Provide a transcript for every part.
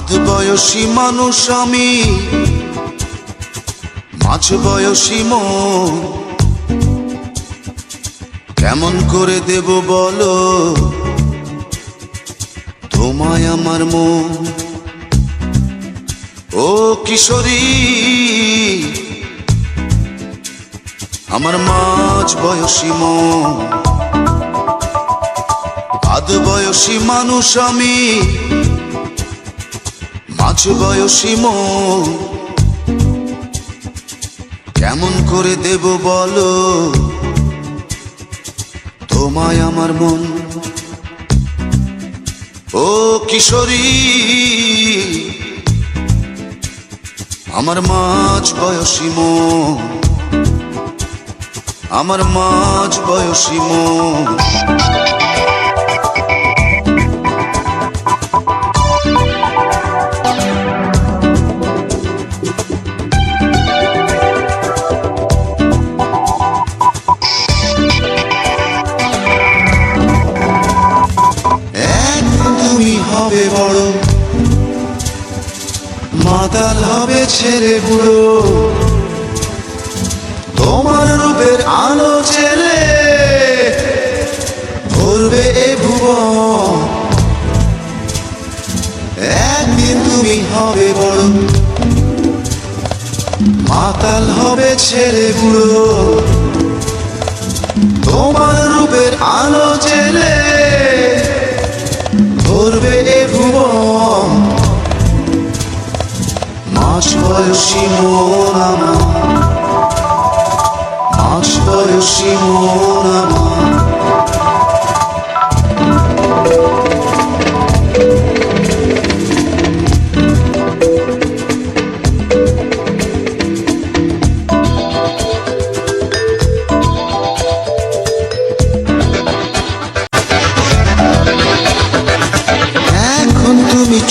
আধ বয়সী মানুষ আমি। মাঝ বয়সী মন। কেমন করে দেব বলো? তোমায় আমার মন। ও কিশোরী, আমার মাঝ বয়সী মন। আধ বয়সী মানুষ আমি। মাঝ বয়সী মন। কেমন করে দেব বলো? তোমায় আমার মন। ও কিশোরী, আমার মাঝ বয়সী মন। আমার মাঝ বয়সী মন। হবে বড়। মাতাল হবে ছেড়ে বুড়ো। তোমার রূপের আলো ছেলে ভরবে এ ভুবন। একদিন তুমি হবে বড়। মাতাল হবে ছেড়ে বুড়ো। তোমার রূপের আলো জেলে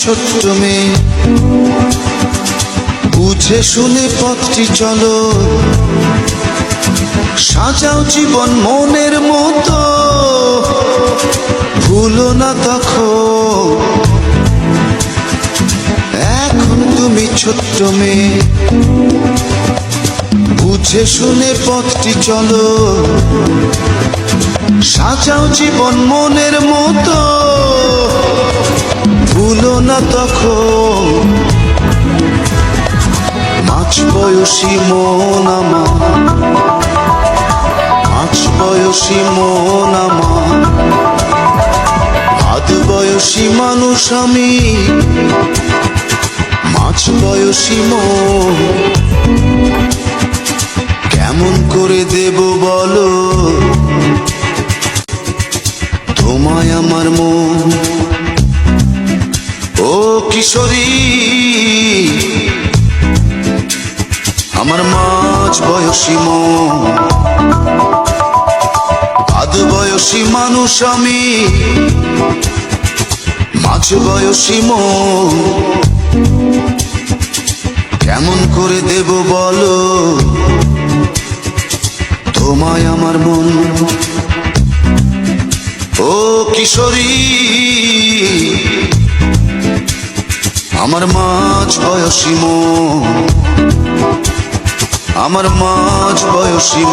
ছোট্ট মেয়ে বুঝে শুনে পথটি চলো। সাজাও জীবন মনের মতো। ভুলো না তখন এখন তুমি ছোট্ট মেয়ে বুঝে শুনে পথটি চলো। সাজাও জীবন মনের মতো। না তখন? মাছ বয়সী মন মাছ বয়সী মন আমার। বয়সী মানুষ আমি। মাছ বয়সী মন। কেমন করে দেব কিশোরী। আমার মাঝ বয়সী আধ বয়সী মানুষ আমি, মাঝ বয়সী মন। কেমন করে দেব বলো? তোমায় আমার মন। ও কিশোরী আমার মাছ বয়সী আমার মাঝ বয়সী